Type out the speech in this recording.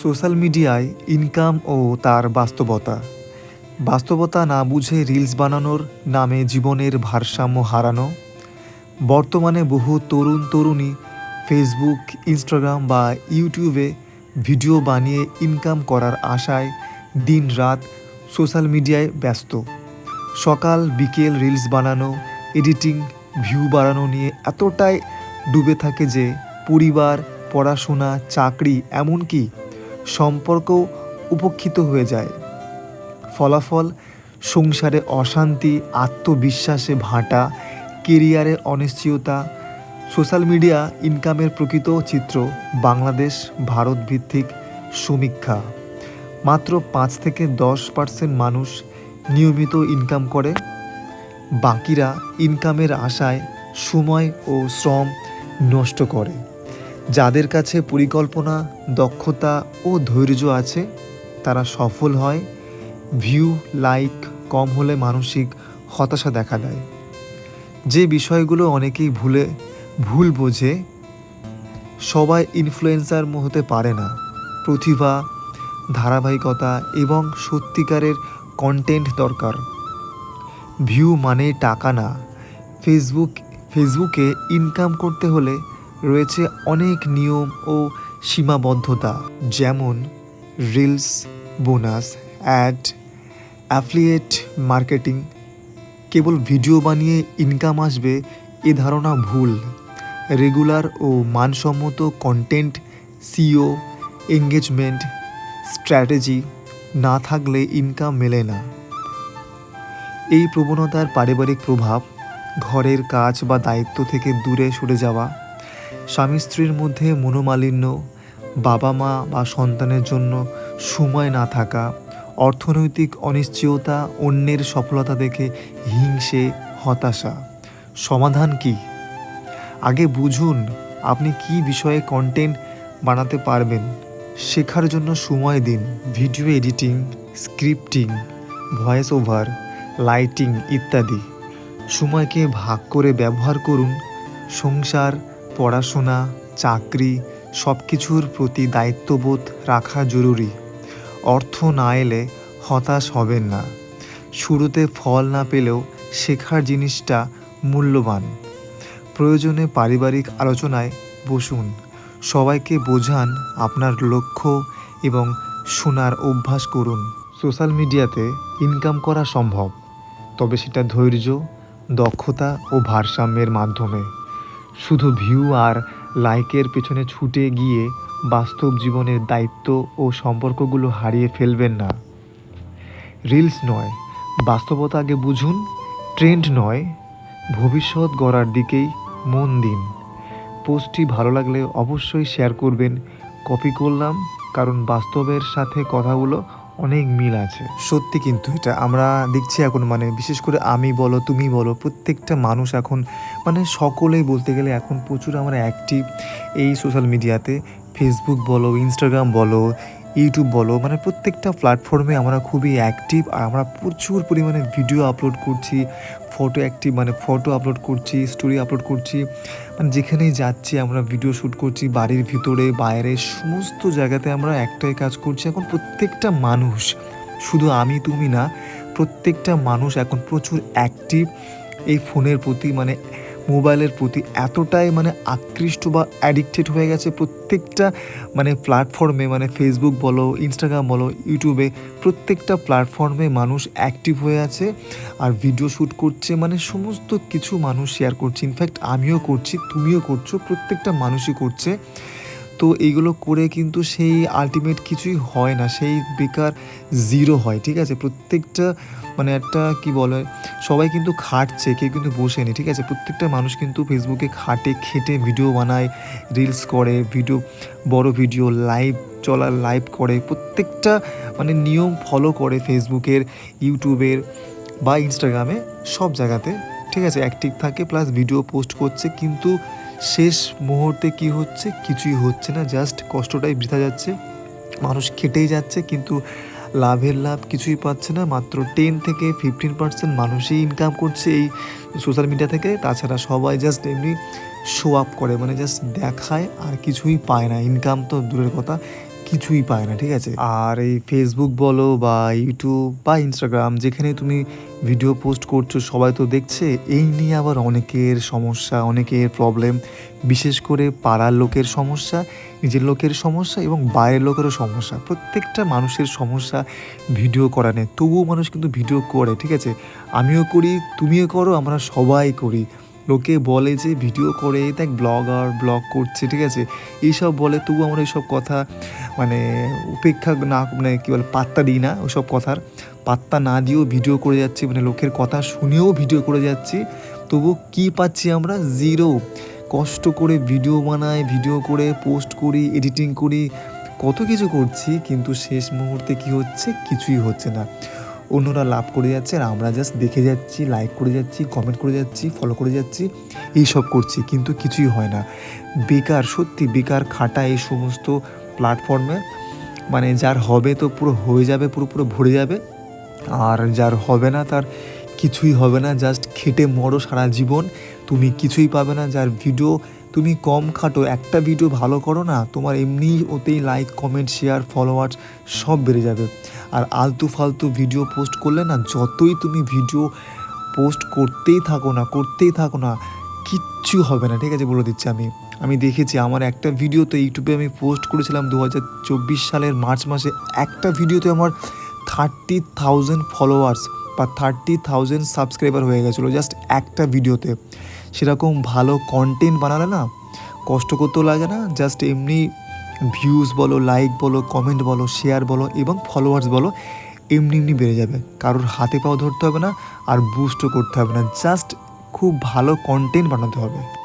Social মিডিয়ায় income ও তার বাস্তবতা। বাস্তবতা না বুঝে রিলস বানানোর নামে জীবনের ভারসাম্য হারানো। বর্তমানে বহু তরুণ তরুণী ফেসবুক ইনস্টাগ্রাম বা ইউটিউবে ভিডিও বানিয়ে ইনকাম করার আশায় দিন রাত সোশ্যাল মিডিয়ায় ব্যস্ত। সকাল, বিকেল রিলস বানানো, এডিটিং, ভিউ বাড়ানো নিয়ে এতটাই ডুবে থাকে যে পরিবার, পড়াশোনা, চাকরি, এমনকি সম্পর্কও উপক্ষিত হয়ে যায়। ফলাফল, সংসারে অশান্তি, আত্মবিশ্বাসে ভাটা, কেরিয়ারে অনিশ্চয়তা, সোশ্যাল মিডিয়া ইনকামের প্রকৃত চিত্র, বাংলাদেশ ভারত ভিত্তিক সমীক্ষা। মাত্র পাঁচ থেকে দশ পার্সেন্ট মানুষ নিয়মিত ইনকাম করে। বাকিরা ইনকামের আশায় সময় ও শ্রম নষ্ট করে। যাদের কাছে পরিকল্পনা, দক্ষতা ও ধৈর্য আছে, তারা সফল হয়। ভিউ, লাইক কম হলে মানসিক হতাশা দেখা দেয়। যে বিষয়গুলো অনেকেই ভুলে, ভুল বোঝে, সবাই ইনফ্লুয়েন্সার হতে পারে না। প্রতিভা, ধারাবাহিকতা এবং সত্যিকারের কন্টেন্ট দরকার। ভিউ মানে টাকা না। ফেসবুক ফেসবুকে ইনকাম করতে হলে রয়েছে অনেক নিয়ম ও সীমাবদ্ধতা, যেমন reels, bonus, ad, affiliate marketing. কেবল ভিডিও বানিয়ে ইনকাম আসবে এ ধারণা ভুল। রেগুলার ও মানসম্মত কন্টেন্ট সিও এঙ্গেজমেন্ট, স্ট্র্যাটেজি না থাকলে ইনকাম মেলে না। এই প্রবণতার পারিবারিক প্রভাব, ঘরের কাজ বা দায়িত্ব থেকে দূরে সরে যাওয়া স্বামী স্ত্রীর মধ্যে মনোমালিন্য, বাবা মা বা সন্তানের জন্য সময় না থাকা, অর্থনৈতিক অনিশ্চয়তা, অন্যের সফলতা দেখে হিংসে, হতাশা। সমাধান কি? আগে বুঝুন আপনি কি বিষয়ে কন্টেন্ট বানাতে পারবেন। শেখার জন্য সময় দিন video editing scripting voice over lighting ইত্যাদি। সময়কে ভাগ করে ব্যবহার করুন। সংসার পড়াশোনা, চাকরি সব কিছুর প্রতি দায়িত্ববোধ রাখা জরুরি। অর্থ না এলে হতাশ হবেন না। শুরুতে ফল না পেলেও শেখার জিনিসটা মূল্যবান। প্রয়োজনে পারিবারিক আলোচনায় বসুন। সবাইকে বোঝান আপনার লক্ষ্য এবং শোনার অভ্যাস করুন। সোশ্যাল মিডিয়াতে ইনকাম করা সম্ভব, তবে সেটা ধৈর্য, দক্ষতা ও ভারসাম্যের মাধ্যমে। শুধু ভিউ আর লাইকের পেছনে ছুটে গিয়ে বাস্তব জীবনের দায়িত্ব ও সম্পর্কগুলো হারিয়ে ফেলবেন না। রিলস নয়, বাস্তবতা আগে বুঝুন ট্রেন্ড নয়, ভবিষ্যৎ গড়ার দিকেই মন দিন। পোস্টটি ভালো লাগলে অবশ্যই শেয়ার করবেন কপি করলাম, কারণ বাস্তবের সাথে কথাগুলো অনেক মিল আছে। সত্যি কিন্তু এটা আমরা দেখছি এখন মানে বিশেষ করে আমি বলো, তুমি বলো, প্রত্যেকটা মানুষ এখন মানে সকলেই বলতে গেলে এখন প্রচুর আমরা অ্যাক্টিভ এই সোশ্যাল মিডিয়াতে ফেসবুক বলো ইনস্টাগ্রাম বলো ইউটিউব বলো মানে প্রত্যেকটা প্ল্যাটফর্মে আমরা খুবই অ্যাক্টিভ আর আমরা প্রচুর পরিমাণে ভিডিও আপলোড করছি ফটো অ্যাক্টিভ মানে ফটো আপলোড করছি স্টোরি আপলোড করছি। যেখানেই যাচ্ছি, আমরা ভিডিও শ্যুট করছি, বাড়ির ভিতরে, বাইরে, সমস্ত জায়গাতে আমরা একটাই কাজ করছি, এখন প্রত্যেকটা মানুষ, শুধু আমি, তুমি না, প্রত্যেকটা মানুষ এখন প্রচুর অ্যাক্টিভ এই ফোনের প্রতি মানে মোবাইলের প্রতি এতটাই মানে আকৃষ্ট বা অ্যাডিক্টেড হয়ে গেছে প্রত্যেকটা মানে প্ল্যাটফর্মে মানে ফেসবুক বলো ইনস্টাগ্রাম বলো ইউটিউবে প্রত্যেকটা প্ল্যাটফর্মে মানুষ অ্যাক্টিভ হয়ে আছে আর ভিডিও শ্যুট করছে মানে সমস্ত কিছু মানুষ শেয়ার করছে। ইনফ্যাক্ট আমিও করছি, তুমিও করছ, প্রত্যেকটা মানুষই করছে। তো এইগুলো করে কিন্তু সেই আলটিমেট কিছুই হয় না, সেই বেকার জিরো হয়, ঠিক আছে? প্রত্যেকটা মানে একটা, কি বলে, সবাই কিন্তু খাটছে, কেউ কিন্তু বসেনি, ঠিক আছে? প্রত্যেকটা মানুষ কিন্তু ফেসবুকে খাটে, খেটে ভিডিও বানায় রিলস করে ভিডিও বড় ভিডিও লাইভ চলার লাইভ করে, প্রত্যেকটা মানে নিয়ম ফলো করে ফেসবুকের ইউটিউবের বা ইনস্টাগ্রামে সব জায়গাতে, ঠিক আছে? অ্যাক্টিভ থাকে প্লাস ভিডিও পোস্ট করছে, কিন্তু শেষ মুহূর্তে কি হচ্ছে? কিছুই হচ্ছে না জাস্ট কষ্টটাই বৃথা যাচ্ছে, মানুষ খেটেই যাচ্ছে, কিন্তু লাভের লাভ কিছুই পাচ্ছে না, মাত্র টেন থেকে ফিফটিন পার্সেন্ট মানুষই ইনকাম করছে এই সোশ্যাল মিডিয়া থেকে। তাছাড়া সবাই জাস্ট এমনি শো আপ করে মানে জাস্ট দেখায় আর কিছুই পায় না। ইনকাম তো দূরের কথা। কিছুই পায় না, ঠিক আছে? আর এই ফেসবুক বলো বা ইউটিউব বা ইনস্টাগ্রাম যেখানে তুমি ভিডিও পোস্ট করছ, সবাই তো দেখছে, এই নিয়ে আবার অনেকের সমস্যা, অনেকের প্রবলেম বিশেষ করে পাড়ার লোকের সমস্যা, নিজের লোকের সমস্যা এবং বাইরের লোকেরও সমস্যা। প্রত্যেকটা মানুষের সমস্যা ভিডিও করা নেই, তবুও মানুষ কিন্তু ভিডিও করে, ঠিক আছে? আমিও করি, তুমিও করো, আমরা সবাই করি। লোকে বলে যে ভিডিও করে, দেখ ব্লগার ব্লগ করছে, ঠিক আছে? এইসব বলে তবু আমরা এইসব কথা মানে উপেক্ষা না মানে কী বলে, পাত্তা দিই না ওসব কথার। পাত্তা না দিয়েও ভিডিও করে যাচ্ছি মানে লোকের কথা শুনেও ভিডিও করে যাচ্ছি। তবু কি পাচ্ছি আমরা? জিরো কষ্ট করে ভিডিও বানাই ভিডিও করে পোস্ট করি এডিটিং করি, কত কিছু করছি, কিন্তু শেষ মুহূর্তে কি হচ্ছে? কিছুই হচ্ছে না। অন্যরা লাভ করে যাচ্ছে আর আমরা জাস্ট দেখে যাচ্ছি লাইক করে যাচ্ছি কমেন্ট করে যাচ্ছি ফলো করে যাচ্ছি এই সব করছি কিন্তু কিছুই হয় না। বেকার, সত্যি বেকার খাটা এই সমস্ত প্ল্যাটফর্মে মানে যার হবে তো পুরো হয়ে যাবে, পুরো পুরো ভরে যাবে। আর যার হবে না তার কিছুই হবে না জাস্ট খেটে মরো সারা জীবন। তুমি কিছুই পাবে না, যার ভিডিও তুমি কম খাটো, একটা ভিডিও ভালো করো না, তোমার এমনি ওতেই লাইক কমেন্ট শেয়ার ফলোয়ার্স সব বেড়ে যাবে। আর আলতু ফালতু ভিডিও পোস্ট করলে না, যতই তুমি ভিডিও পোস্ট করতেই থাকো না, করতেই থাকো না, কিচ্ছু হবে না, ঠিক আছে বলে দিচ্ছি আমি। আমি দেখেছি, আমার একটা ভিডিওতে ইউটিউবে আমি পোস্ট করেছিলাম দু হাজার চব্বিশ সালের মার্চ মাসে, একটা ভিডিওতে আমার থার্টি থাউজেন্ড ফলোয়ার্স বা থার্টি থাউজেন্ড সাবস্ক্রাইবার হয়ে গেছিল জাস্ট একটা ভিডিওতে সেরকম ভালো কন্টেন্ট বানালে না, কষ্ট করতেও লাগে না জাস্ট এমনি ভিউজ বলো লাইক বলো কমেন্ট বলো শেয়ার বলো এবং ফলোয়ার্স বলো, এমনি এমনি বেড়ে যাবে। কারোর হাতে পাও ধরতে হবে না আর বুস্টও করতে হবে না। জাস্ট খুব ভালো কন্টেন্ট বানাতে হবে।